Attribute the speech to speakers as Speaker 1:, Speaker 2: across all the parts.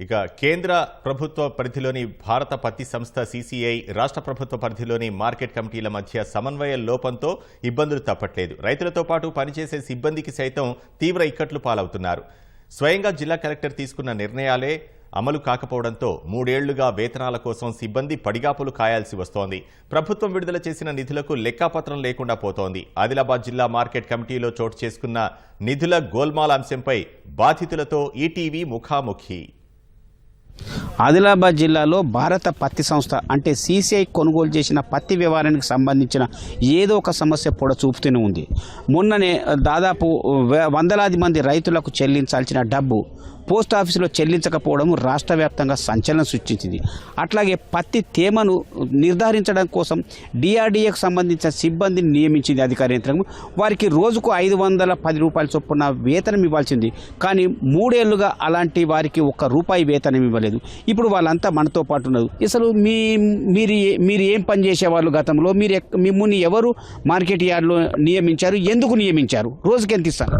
Speaker 1: ఇక కేంద్ర ప్రభుత్వ పరిధిలోని భారత పత్తి సంస్థ సీసీఐ రాష్ట్ర ప్రభుత్వ పరిధిలోని మార్కెట్ కమిటీల మధ్య సమన్వయ లోపంతో ఇబ్బందులు తప్పట్లేదు. రైతులతో పాటు పనిచేసే సిబ్బందికి సైతం తీవ్ర ఇక్కట్లు పాలవుతున్నారు. స్వయంగా జిల్లా కలెక్టర్ తీసుకున్న నిర్ణయాలే అమలు కాకపోవడంతో మూడేళ్ళుగా వేతనాల కోసం సిబ్బంది పడిగాపులు కాయాల్సి వస్తోంది. ప్రభుత్వం విడుదల చేసిన నిధులకు లెక్కాపత్రం లేకుండా పోతోంది. ఆదిలాబాద్ జిల్లా మార్కెట్ కమిటీలో చోటు చేసుకున్న నిధుల గోల్మాల్ అంశంపై బాధితులతో ఈటీవీ ముఖాముఖి.
Speaker 2: ఆదిలాబాద్ జిల్లాలో భారత పత్తి సంస్థ అంటే సీసీఐ కొనుగోలు చేసిన పత్తి వ్యవహారానికి సంబంధించిన ఏదో ఒక సమస్య పొడ చూపుతూనే ఉంది. మొన్ననే దాదాపు వందలాది మంది రైతులకు చెల్లించాల్సిన డబ్బు పోస్ట్ ఆఫీసులో చెల్లించకపోవడం రాష్ట్ర వ్యాప్తంగా సంచలనం సృష్టించింది. అట్లాగే పత్తి తేమను నిర్ధారించడం కోసం డిఆర్డీఏకు సంబంధించిన సిబ్బందిని నియమించింది అధికార యంత్రం వారికి రోజుకు ఐదు వందల పది రూపాయల చొప్పున వేతనం ఇవ్వాల్సింది. కానీ మూడేళ్ళుగా అలాంటి వారికి ఒక్క రూపాయి వేతనం ఇవ్వలేదు. ఇప్పుడు వాళ్ళంతా మనతో పాటు ఉన్నారు. అసలు మీ మీరు మీరు ఏం పని చేసేవాళ్ళు గతంలో? మీరు మిమ్మల్ని ఎవరు మార్కెట్ యార్డ్లో నియమించారు? ఎందుకు నియమించారు? రోజుకి ఎంత ఇస్తారు?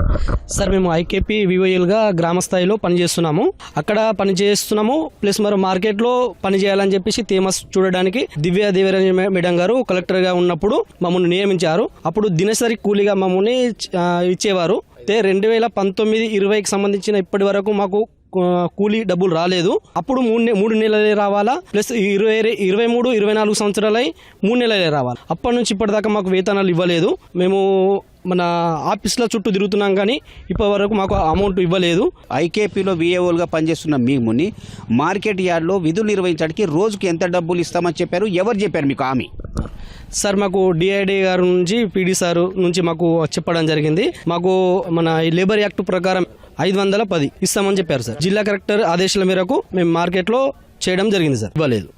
Speaker 3: సార్ మేము ఐకేపీ వివోఎల్గా గ్రామ స్థాయిలో పనిచేస్తున్నాము అక్కడ పని చేస్తున్నాము. ప్లస్ మరి మార్కెట్లో పని చేయాలని చెప్పేసి తేమస్ చూడడానికి దివ్య దేవరాజ మేడం గారు కలెక్టర్గా ఉన్నప్పుడు మమ్మల్ని నియమించారు. అప్పుడు దినసరి కూలీగా మమ్మల్ని ఇచ్చేవారు. అయితే రెండు వేల పంతొమ్మిది ఇరవైకి సంబంధించిన ఇప్పటి వరకు మాకు కూలీ డబ్బులు రాలేదు. అప్పుడు మూడు నె- మూడు నెలలే రావాలా? ప్లస్ ఇరవై ఇరవై మూడు ఇరవై నాలుగు సంవత్సరాలై మూడు నెలలే రావాలి? అప్పటి నుంచి ఇప్పటిదాకా మాకు వేతనాలు ఇవ్వలేదు. మేము మన ఆఫీస్లో చుట్టూ తిరుగుతున్నాం కానీ ఇప్పటి వరకు మాకు అమౌంట్ ఇవ్వలేదు.
Speaker 2: ఐకేపీలో విఏఓలుగా పనిచేస్తున్న మీముని మార్కెట్ యార్డ్లో విధులు నిర్వహించడానికి రోజుకి ఎంత డబ్బులు ఇస్తామని చెప్పారు? ఎవరు చెప్పారు మీకు హామీ?
Speaker 3: సార్ మాకు డిఐడి గారి నుంచి పీడీ సార్ నుంచి మాకు చెప్పడం జరిగింది. మాకు మన లేబర్ యాక్ట్ ప్రకారం ఐదు వందల పది ఇస్తామని చెప్పారు సార్. జిల్లా కలెక్టర్ ఆదేశాల మేరకు మేము మార్కెట్లో చేయడం జరిగింది సార్. ఇవ్వలేదు.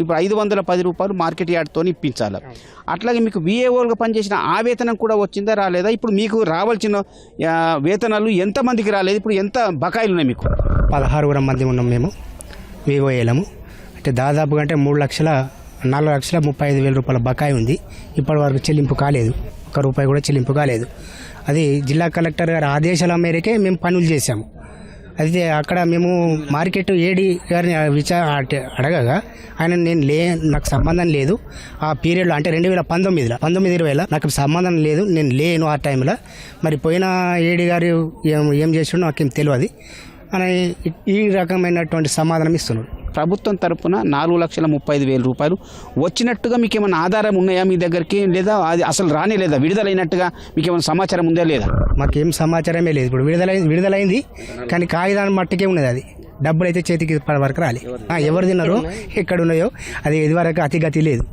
Speaker 2: ఇప్పుడు ఐదు వందల పది రూపాయలు మార్కెట్ యార్డ్తో ఇప్పించాలి. అట్లాగే మీకు విఏఓలుగా పనిచేసిన ఆ వేతనం కూడా వచ్చిందా రాలేదా? ఇప్పుడు మీకు రావాల్సిన వేతనాలు ఎంతమందికి రాలేదు? ఇప్పుడు ఎంత బకాయిలు ఉన్నాయి మీకు?
Speaker 4: పదహారుగురం మంది ఉన్నాం మేము విఓఏలము అంటే దాదాపుగా అంటే మూడు లక్షల నాలుగు లక్షల ముప్పై ఐదు వేల రూపాయల బకాయి ఉంది. ఇప్పటి వరకు చెల్లింపు కాలేదు. ఒక రూపాయి కూడా చెల్లింపు కాలేదు. అది జిల్లా కలెక్టర్ గారి ఆదేశాల మేరకే మేము పనులు చేశాము. అయితే అక్కడ మేము మార్కెట్ ఏడి గారిని విచార అడగగా ఆయన నేను లే నాకు సంబంధం లేదు. ఆ పీరియడ్లో అంటే రెండు వేల పంతొమ్మిదిలో పంతొమ్మిది ఇరవైలో నాకు సంబంధం లేదు నేను లేను ఆ టైంలో మరి పోయిన ఏడి గారు ఏం ఏం చేసాడో నాకేం తెలియదు అని ఈ- ఈ రకమైనటువంటి సమాధానం ఇస్తున్నాడు.
Speaker 2: ప్రభుత్వం తరపున నాలుగు లక్షల ముప్పై ఐదు వేల రూపాయలు. వచ్చినట్టుగా మీకు ఏమైనా ఆధారం ఉన్నాయా మీ దగ్గరికి? లేదా అది అసలు రానే లేదా? విడుదలైనట్టుగా మీకు ఏమైనా సమాచారం ఉందా లేదా?
Speaker 4: మాకేం సమాచారమే లేదు. ఇప్పుడు విడుదలైంది విడుదలైంది. కానీ కాగితాన్ని మట్టుకే ఉన్నది అది. డబ్బులు అయితే చేతికి వరకు రాలి. ఎవరు తిన్నారో ఎక్కడ ఉన్నాయో అది ఇదివరకు అతిగతి లేదు.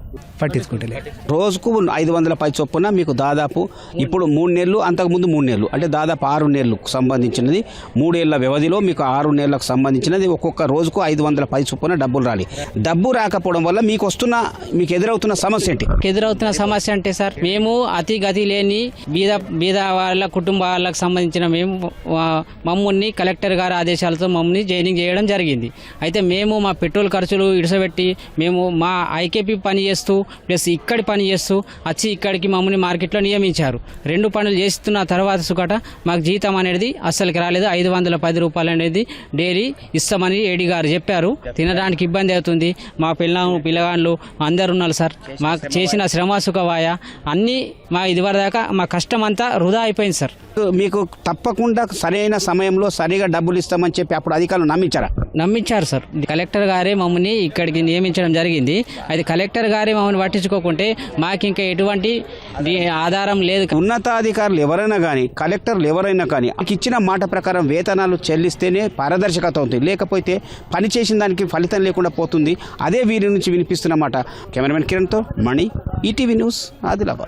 Speaker 4: పట్టించుకుంటలేదు
Speaker 2: రోజుకు ఐదు వందల పై చొప్పున మీకు దాదాపు ఇప్పుడు మూడు నెలలు అంతకుముందు మూడు నెలలు. అంటే దాదాపు ఆరు నెలలకు సంబంధించినది. మూడేళ్ళ వ్యవధిలో మీకు ఆరు నెలలకు సంబంధించినది. ఒక్కొక్క రోజుకు ఐదు వందల పై చొప్పున డబ్బులు రాలి. డబ్బు రాకపోవడం వల్ల మీకు వస్తున్న మీకు ఎదురవుతున్న సమస్య ఏంటి?
Speaker 5: ఎదురవుతున్న సమస్య అంటే సార్ మేము అతి గతి లేని బీద బీద వాళ్ళ కుటుంబాలకు సంబంధించిన మేము మమ్మల్ని కలెక్టర్ గారి ఆదేశాలతో మమ్మల్ని జైనింగ్ చేయడం జరిగింది. అయితే మేము మా పెట్రోల్ ఖర్చులు ఇడిసబెట్టి మేము మా ఐకేపీ పని చేస్తూ ప్లస్ ఇక్కడి పని చేస్తూ వచ్చి ఇక్కడికి మమ్మల్ని మార్కెట్లో నియమించారు. రెండు పనులు చేస్తున్న తర్వాత సుకట మాకు జీతం అనేది అస్సలకి రాలేదు. ఐదు వందల పది రూపాయలు అనేది డైలీ ఇస్తామని ఏడి గారు చెప్పారు. తినడానికి ఇబ్బంది అవుతుంది. మా పిల్లలు పిల్లగాళ్ళు అందరు ఉన్నారు సార్. మాకు చేసిన శ్రమ సుఖవాయ అన్నీ మా ఇదివరదాకా మా కష్టం అంతా వృధా అయిపోయింది సార్.
Speaker 2: మీకు తప్పకుండా సరైన సమయంలో సరిగా డబ్బులు ఇస్తామని చెప్పి అప్పుడు అధికారులు నమ్మించారా?
Speaker 5: నమ్మించారు సార్. కలెక్టర్ గారే మమ్మల్ని ఇక్కడికి నియమించడం జరిగింది. అది కలెక్టర్ గారే మమ్మల్ని పట్టించుకోకుంటే మాకు ఇంకా ఎటువంటి ఆధారం లేదు.
Speaker 2: ఉన్నతాధికారులు ఎవరైనా కానీ కలెక్టర్లు ఎవరైనా కానీ ఇచ్చిన మాట ప్రకారం వేతనాలు చెల్లిస్తేనే పారదర్శకత అవుతుంది లేకపోతే పని చేసిన దానికి ఫలితం లేకుండా పోతుంది. అదే వీరి నుంచి వినిపిస్తున్నమాట కెమెరామెన్ కిరణ్తో మణి ఈటీవీ న్యూస్ ఆదిలాబాద్.